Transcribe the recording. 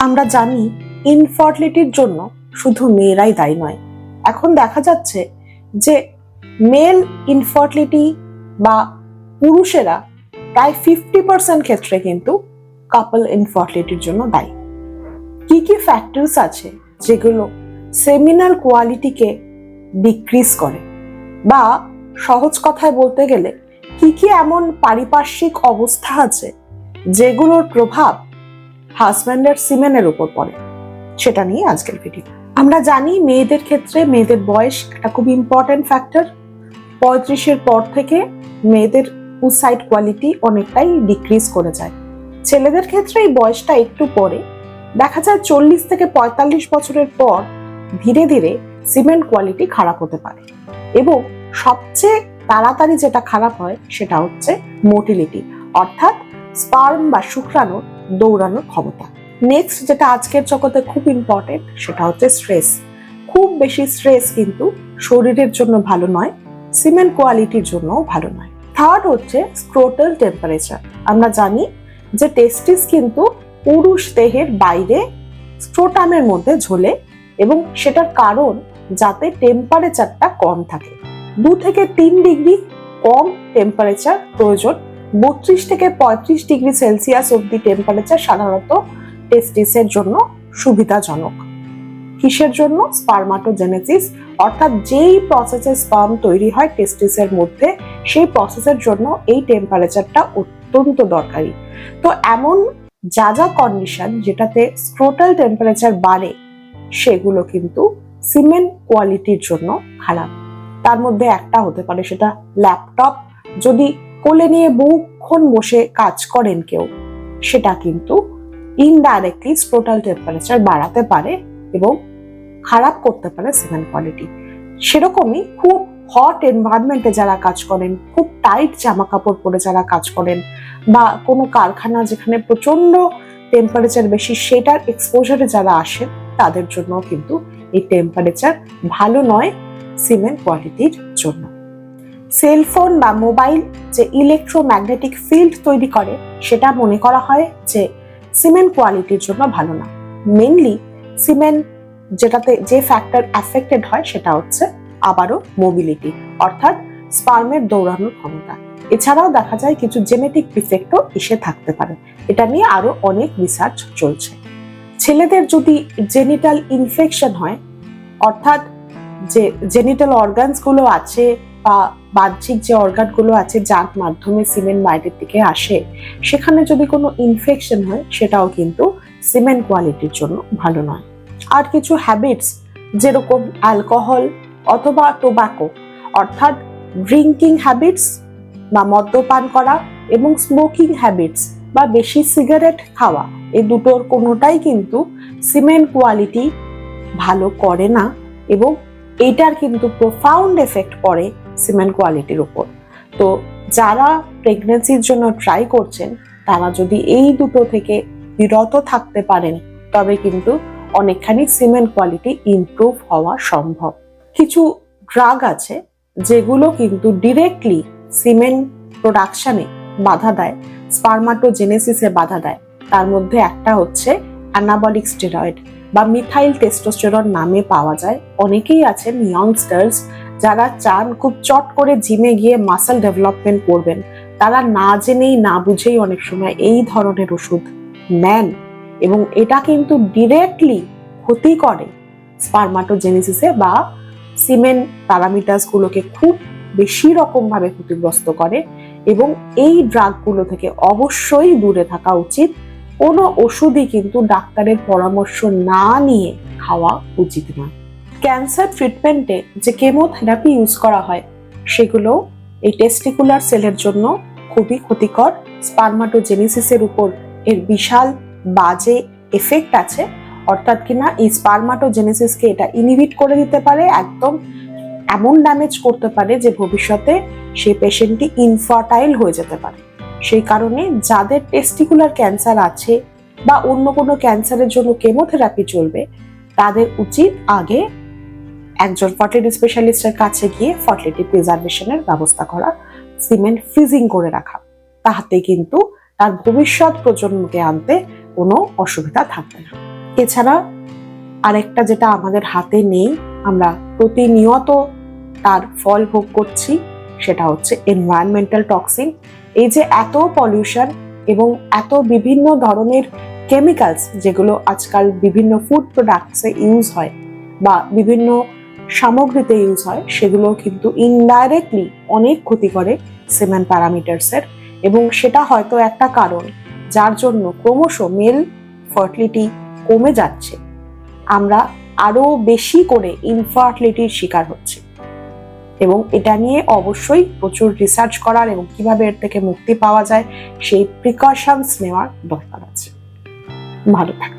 আমরা জানি ইনফার্টিলিটির জন্য শুধু মেয়েরাই দায়ী নয়। এখন দেখা যাচ্ছে যে মেল ইনফার্টিলিটি বা পুরুষেরা প্রায় ফিফটি পার্সেন্ট ক্ষেত্রে কিন্তু কাপল ইনফার্টিলিটির জন্য দায়ী। কি কি ফ্যাক্টরস আছে যেগুলো সেমিনাল কোয়ালিটিকে ডিক্রিজ করে? বা সহজ কথায় বলতে গেলে কি কি এমন পারিপার্শ্বিক অবস্থা আছে যেগুলোর প্রভাব হাজব্যান্ডের সিমেনের উপর পড়ে। সেটা নিয়ে আজকের ভিডিও আমরা জানি মেয়েদের ক্ষেত্রে মেয়েদের বয়স একটা খুব ইম্পর্টেন্ট ফ্যাক্টর পঁয়ত্রিশের পর থেকে মেয়েদের উসাইড কোয়ালিটি অনেকটাই ডিক্রিজ করে যায়। ছেলেদের ক্ষেত্রে এই বয়সটা একটু পরে। দেখা যায় চল্লিশ থেকে পঁয়তাল্লিশ বছরের পর ধীরে ধীরে সিমেন্ট কোয়ালিটি খারাপ হতে পারে। এবং সবচেয়ে তাড়াতাড়ি যেটা খারাপ হয় সেটা হচ্ছে মোটিলিটি অর্থাৎ স্পার্ম বা শুক্রাণুর দৌড়ানোর ক্ষমতা। নেক্সট যেটা আজকের জগতে খুব ইম্পর্টেন্ট সেটা হচ্ছে স্ট্রেস খুব বেশি স্ট্রেস কিন্তু শরীরের জন্য ভালো নয় সিমেন্ট কোয়ালিটির জন্যও ভালো নয়। থার্ড হচ্ছে স্ক্রোটাল টেম্পারেচার আমরা জানি যে টেস্টিস কিন্তু পুরুষ দেহের বাইরে স্ক্রোটামের মধ্যে ঝোলে এবং সেটার কারণ যাতে টেম্পারেচারটা কম থাকে। দু থেকে তিন ডিগ্রি কম টেম্পারেচার প্রয়োজন বত্রিশ থেকে পঁয়ত্রিশ ডিগ্রি সেলসিয়াস অব্দি টেম্পারেচার সাধারণত টেস্টিসের জন্য সুবিধাজনক। কিসের জন্য? স্পার্মাটোজেনেসিস অর্থাৎ যেই প্রসেসে স্পার্ম তৈরি হয় টেস্টিসের মধ্যে, সেই প্রসেসের জন্য এই টেম্পারেচারটা অত্যন্ত দরকারি। তো এমন যা যা কন্ডিশন যেটাতে স্ক্রোটাল টেম্পারেচার বাড়ে, সেগুলো কিন্তু সিমেন্ট কোয়ালিটির জন্য খারাপ। তার মধ্যে একটা হতে পারে সেটা ল্যাপটপ যদি কোলে নিয়ে বহুক্ষণ বসে কাজ করেন কেউ। সেটা কিন্তু ইনডাইরেক্টলি স্ক্রোটাল টেম্পারেচার বাড়াতে পারে এবং খারাপ করতে পারে সিমেন্ট কোয়ালিটি সেরকমই খুব হট এনভায়রনমেন্টে যারা কাজ করেন, খুব টাইট জামা কাপড় পরে যারা কাজ করেন বা কোনো কারখানা যেখানে প্রচণ্ড টেম্পারেচার বেশি, সেটার এক্সপোজারে যারা আসেন, তাদের জন্য কিন্তু এই টেম্পারেচার ভালো নয় সিমেন্ট কোয়ালিটির জন্য। সেলফোন বা মোবাইল যে ইলেকট্রোম্যাগনেটিক ফিল্ড তৈরি করে, সেটা মনে করা হয় যে সিমেন্ট কোয়ালিটির জন্য ভালো না। মেনলি সিমেন্ট যেটাতে যে ফ্যাক্টর অ্যাফেক্টেড হয়, সেটা হচ্ছে আবারও মোবিলিটি, অর্থাৎ স্পার্মের দৌড়ানোর ক্ষমতা। এছাড়াও দেখা যায় কিছু জেনেটিক ডিফেক্টও এসে থাকতে পারে। এটা নিয়ে আরও অনেক রিসার্চ চলছে। ছেলেদের যদি জেনিটাল ইনফেকশন হয়, অর্থাৎ যে জেনিটাল অর্গানসগুলো আছে বা বাহ্যিক যে অর্গানগুলো আছে যার মাধ্যমে সিমেন্ট বাইরের দিকে আসে, সেখানে যদি কোনো ইনফেকশন হয়, সেটাও কিন্তু সিমেন্ট কোয়ালিটির জন্য ভালো নয়। আর কিছু হ্যাবিটস যেরকম অ্যালকোহল অথবা টোব্যাকো অর্থাৎ ড্রিঙ্কিং হ্যাবিটস বা মদ্যপান করা এবং স্মোকিং হ্যাবিটস বা বেশি সিগারেট খাওয়া, এই দুটোর কোনোটাই কিন্তু সিমেন্ট কোয়ালিটি ভালো করে না এবং এটার কিন্তু প্রোফাউন্ড এফেক্ট পড়ে সিমেন্ট কোয়ালিটির উপর। তো যারা প্রেগনেন্সির জন্য ট্রাই করছেন, তারা যদি এই দুটো থেকে বিরত থাকতে পারেন, তবে কিন্তু অনেকখানি সিমেন্ট কোয়ালিটি ইমপ্রুভ হওয়া সম্ভব। কিছু ড্রাগ আছে, যেগুলো কিন্তু ডিরেক্টলি সিমেন্ট প্রোডাকশনে বাধা দেয় স্পার্মাটোজেনেসিসে বাধা দেয়। তার মধ্যে একটা হচ্ছে অ্যানাবলিক স্টেরয়েড বা মিথাইল টেস্টোস্টেরন নামে পাওয়া যায়। অনেকেই আছেন ইয়ংস্টার্স যারা চান খুব চট করে জিমে গিয়ে মাসেল ডেভেলপমেন্ট করবেন, তারা না জেনেই, না বুঝেই অনেক সময় এই ধরনের ওষুধ নেন এবং এটা কিন্তু ডিরেক্টলি ক্ষতি করে স্পার্মাটোজেনেসিসে বা সিমেন্ট প্যারামিটার্স গুলোকে খুব বেশি রকম ভাবে ক্ষতিগ্রস্ত করে এবং এই ড্রাগগুলো থেকে অবশ্যই দূরে থাকা উচিত। কোনো ওষুধই কিন্তু ডাক্তারের পরামর্শ না নিয়ে খাওয়া উচিত না ক্যান্সার ট্রিটমেন্টে যে কেমোথেরাপি ইউজ করা হয়, সেগুলো এই টেস্টিকুলার সেলের জন্য খুবই ক্ষতিকর। স্পার্মাটোজেনেসিসের উপর এর বিশাল বাজে এফেক্ট আছে। অর্থাৎ কিনা এই স্পার্মাটোজেনেসিসকে এটা ইনহিবিট করে দিতে পারে, একদম এমন ড্যামেজ করতে পারে যে ভবিষ্যতে সেই পেশেন্টটি ইনফার্টাইল হয়ে যেতে পারে। সেই কারণে যাদের টেস্টিকুলার ক্যান্সার আছে বা অন্য কোনো ক্যান্সারের জন্য কেমোথেরাপি চলবে, তাদের উচিত আগে একজন ফার্টিলিটি স্পেশালিস্টের কাছে গিয়ে ফার্টিলিটি প্রিজার্ভেশনের ব্যবস্থা করা সিমেন্ট ফ্রিজিং করে রাখা। তাহাতে কিন্তু তার ভবিষ্যৎ প্রজন্মকে আনতে কোনো অসুবিধা থাকবে না। এছাড়া আরেকটা যেটা আমাদের হাতে নেই, আমরা প্রতিনিয়ত তার ফল ভোগ করছি, সেটা হচ্ছে এনভায়রনমেন্টাল টক্সিন এই যে এত পলিউশন এবং এত বিভিন্ন ধরনের কেমিক্যালস যেগুলো আজকাল বিভিন্ন ফুড প্রোডাক্টসে ইউজ হয় বা বিভিন্ন সামগ্রীতে ইউজ হয় সেগুলো কিন্তু ইনডাইরেক্টলি অনেক ক্ষতি করে সিমেন্ট প্যারামিটার্সের এবং সেটা হয়তো একটা কারণ, যার জন্য ক্রমশ মেল ফার্টিলিটি কমে যাচ্ছে। আমরা আরও বেশি করে ইনফার্টিলিটির শিকার হচ্ছি। এবং এটা নিয়ে অবশ্যই প্রচুর রিসার্চ করার এবং কীভাবে এর থেকে মুক্তি পাওয়া যায়, সেই প্রিকশনস নেওয়ার দরকার আছে। ভালো থাকবেন।